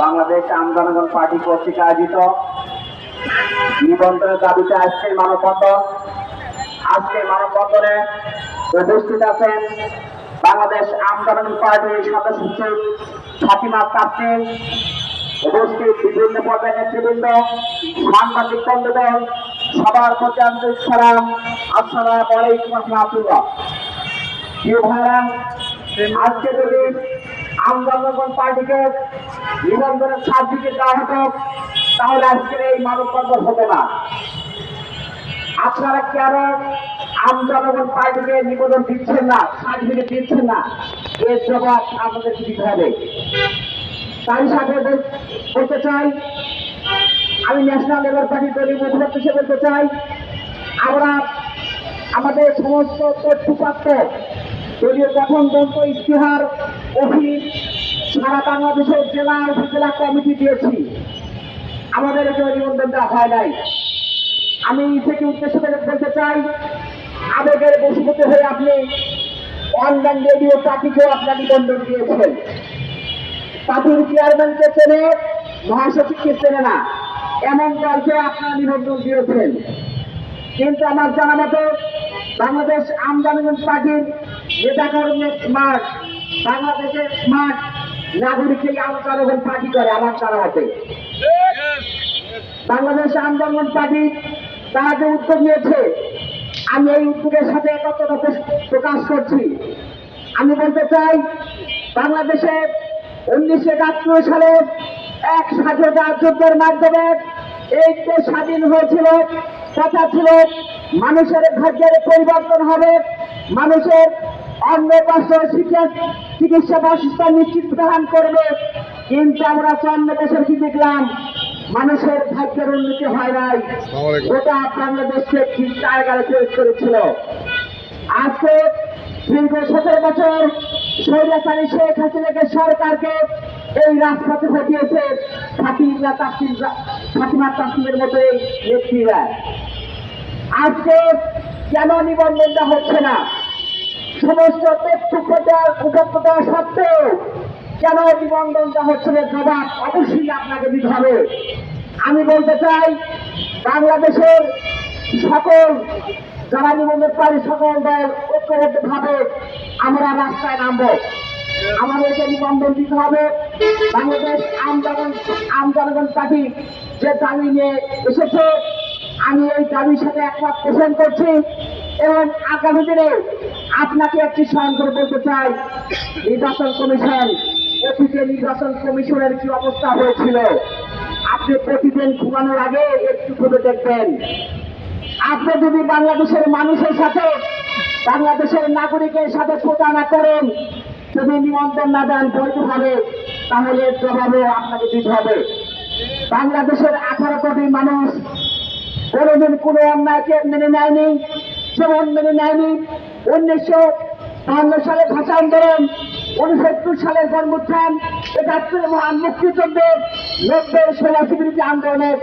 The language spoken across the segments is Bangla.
বাংলাদেশ আমজনগণ পার্টি কর্তৃক আয়োজিত নিবন্ধনের দাবিতে আজকের মানববন্ধন। আজকে মানববন্ধনে উপস্থিত আছেন বাংলাদেশ আমজনগণ পার্টির সদস্য সচিব ফাতিমা তাসনিম উপস্থিত বিভিন্ন পর্যায়ের নেতৃবৃন্দ, সাংবাদিক বন্ধুগণ সবার প্রতি আন্তরিক সালাম। আসসালামু আলাইকুম রহমতুল্লাহ। আজকে যদি আমজনগণ পার্টিকে নিবন্ধনের সার্টিফিকেট দেওয়া হতো, তাহলে আজকের এই মানববন্ধন হতো না। আপনারা কেন আম জনগণ পার্টিকে নিবেদন দিচ্ছেন না সার্টিফিকেট দিচ্ছেন না? এর জবাব আমাদের দিতে হবে। তাই সাথে বলতে চাই, আমি ন্যাশনাল লেবার পার্টি দলীয় মুখপাত্র হিসেবে বলতে চাই, আমরা আমাদের সমস্ত তথ্যপাত্র দলীয় গঠনতন্ত্র ইশতেহার অফিস সারা বাংলাদেশের জেলা উপজেলা কমিটি দিয়েছি। আমাদের কেউ নিবন্ধন দেওয়া হয় নাই। আমি থেকে উদ্দেশ্য করে বলতে চাই, আবেগের বসীভূত হয়ে আপনি অনলাইন রেডিও পার্টিকেও আপনার নিবন্ধন দিয়েছেন। পার্টির চেয়ারম্যানকে চেনে, মহাসচিবকে চেনে না, এমন দলকে আপনার নিবন্ধন দিয়েছেন। কিন্তু আমার জানা মতো, বাংলাদেশ আমজনগণ পার্টির নেতাকর্মী স্মার্ট বাংলাদেশের স্মার্ট নাগরিককে আমজনগণ পার্টি করে, আমার জানা মতে বাংলাদেশ আন্দোলন পার্টি তারা যে উদ্যোগ নিয়েছে, আমি এই উদ্যোগের সাথে একত্রতা প্রকাশ করছি। আমি বলতে চাই, বাংলাদেশে উনিশশো একাত্তর সালে এক স্বাধীনতা যুদ্ধের মাধ্যমে এই দেশ স্বাধীন হয়েছিল কথা ছিল মানুষের ভাগ্যের পরিবর্তন হবে, মানুষের অন্য শিক্ষা চিকিৎসা বাসস্থান নিশ্চিত প্রদান করবে। কিন্তু আমরা চন্দ্র বছর কি দেখলাম? মানুষের ভাগ্যের উন্নতি হয় নাই। বাংলাদেশকে জায়গায় প্রয়োগ করেছিল। আজকে দীর্ঘ সতেরো বছর শেখ হাসিনাকে সরকারকে এই রাজপথে ঘটিয়েছে ফাতিমা তাসিম ফাতিমা তাসিমের মতো এই নেত্রীরা। আজকে কেন নিবন্ধনটা হচ্ছে না? সমস্ত তথ্য প্রচার উপত্য দেওয়া সত্ত্বেও কেন নিবন্ধনটা হচ্ছে জবাব অবশ্যই আপনাকে দিতে হবে। আমি বলতে চাই, বাংলাদেশের সকল, যারা নিবন্ধন পারি সকল দল ঐক্যবদ্ধভাবে আমরা রাস্তায় নামবো। আমাদেরকে নিবন্ধন দিতে হবে। বাংলাদেশ আমজনগণ আমজনগণ পার্টি যে দাবি নিয়ে এসেছে, আমি এই দাবির সাথে একমত পোষণ করছি। এবং আগামী দিনে আপনাকে একটি স্মরণ বলতে চাই। নির্বাচন কমিশন, অতীতে নির্বাচন কমিশনের কি অবস্থা হয়েছিল? আপনি প্রতিদিন ঘুমানোর আগে একটু করে দেখবেন। আপনি যদি বাংলাদেশের মানুষের সাথে, বাংলাদেশের নাগরিকের সাথে প্রতারণা করেন, যদি নিমন্ত্রণ না দেন বৈধভাবে তাহলে এর জবাবও আপনাকে দিতে হবে। বাংলাদেশের আঠারো কোটি মানুষ কোনোদিন কোনো অন্যায়কে মেনে নেয়নি। যেমন মেনে নেয়নি। উনিশশো বান্ন সালে ভাষা আন্দোলন উনসত্তর সালের গণমুত্থান একাত্তরের মহান মুক্তিযুদ্ধ নব্বই সোলাশি বিরোধী আন্দোলনের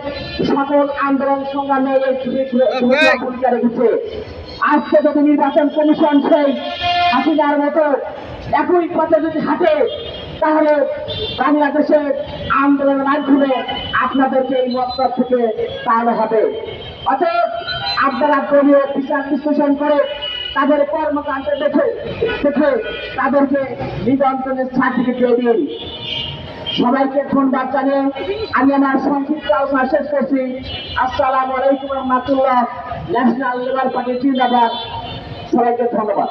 সকল আন্দোলন সংগ্রামে ভূমিকা রেখেছে আজকে যদি নির্বাচন কমিশন সেই হাসিনার মতো একই পথে যদি হাঁটে তাহলে বাংলাদেশের আন্দোলনের মাধ্যমে আপনাদেরকে এই মক্তব থেকে তাহলে হবে। অতএব আপনারা দলীয় বিচার বিশ্লেষণ করে তাদের কর্মকাণ্ড দেখে দেখে তাদেরকে নিবন্ধনের সার্টিফিকেট দিন। সবাইকে ধন্যবাদ জানিয়ে আমি আমার সংক্ষিপ্ত আলোচনা শেষ করছি। আসসালাম আলাইকুম রহমতুল্লাহ, ন্যাশনাল লেবার পার্টি জিন্দাবাদ। সবাইকে ধন্যবাদ।